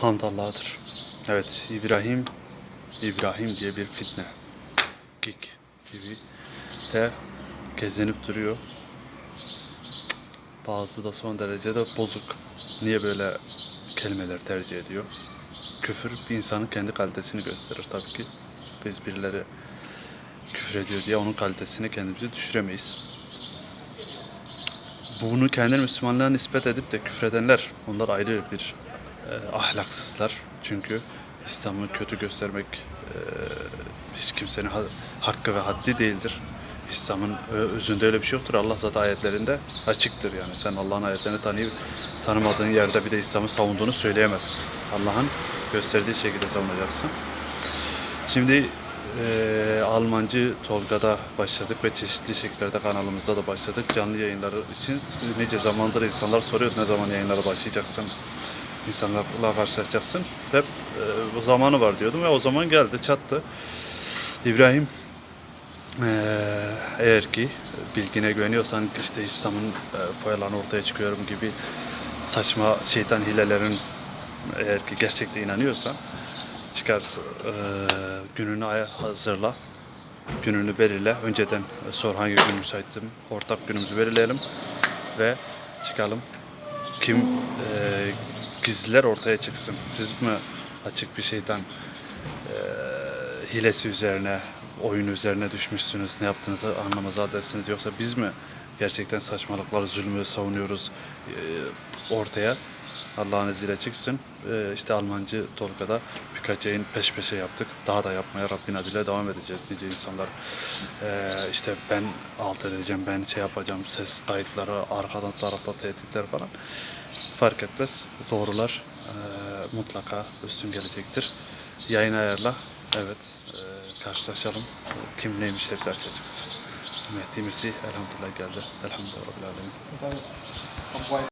Hamd Allah'adır. Evet İbrahim İbrahim diye bir fitne. Gik gibi de gezinip duruyor. Bazı da son derecede bozuk. Niye böyle kelimeler tercih ediyor? Küfür bir insanın kendi kalitesini gösterir tabii ki. Biz birileri küfür ediyor diye onun kalitesini kendimize düşüremeyiz. Bunu kendini Müslümanlığa nispet edip de küfredenler onlar ayrı bir e, ahlaksızlar. Çünkü İslam'ı kötü göstermek e, hiç kimsenin ha- hakkı ve haddi değildir. İslam'ın ö- özünde öyle bir şey yoktur. Allah zaten ayetlerinde açıktır yani. Sen Allah'ın ayetlerini tanıyıp tanımadığın yerde bir de İslam'ı savunduğunu söyleyemezsin. Allah'ın gösterdiği şekilde savunacaksın. Şimdi eee, Almancı Tolga'da başladık ve çeşitli şekillerde kanalımızda da başladık. Canlı yayınları için nice zamandır insanlar soruyor ne zaman yayınlara başlayacaksın, insanlarla karşılaşacaksın. Hep bu zamanı var diyordum ve o zaman geldi, çattı. İbrahim eee, eğer ki bilgine güveniyorsan işte İslam'ın eee, foyalarını ortaya çıkıyorum gibi saçma şeytan hilelerin eğer ki gerçekte inanıyorsan çıkar eee, gününü hazırla. Gününü belirle. Önceden sor hangi gün müsaitim. Ortak günümüzü belirleyelim ve çıkalım. Kim eee gizliler ortaya çıksın. Siz mi açık bir şeytan eee, hilesi üzerine, oyun üzerine düşmüşsünüz, ne yaptığınızı anlamaz adresiniz yoksa biz mi gerçekten saçmalıkları, zulmü savunuyoruz eee, ortaya? Allah'ın izniyle çıksın. Eee işte Almancı Tolga'da birkaç yayın peş peşe yaptık. Daha da yapmaya Rabbin adıyla devam edeceğiz. Nice insanlar eee, işte ben alt edeceğim, ben şey yapacağım, ses kayıtları, arkadan tarafta tehditler falan. Fark etmez. Doğrular eee, mutlaka üstün gelecektir. Yayın ayarla. Evet. eee, karşılaşalım. Kim neymiş hepsi açığa çıksın. Mehdi Mesih elhamdülillah geldi. Elhamdülillah.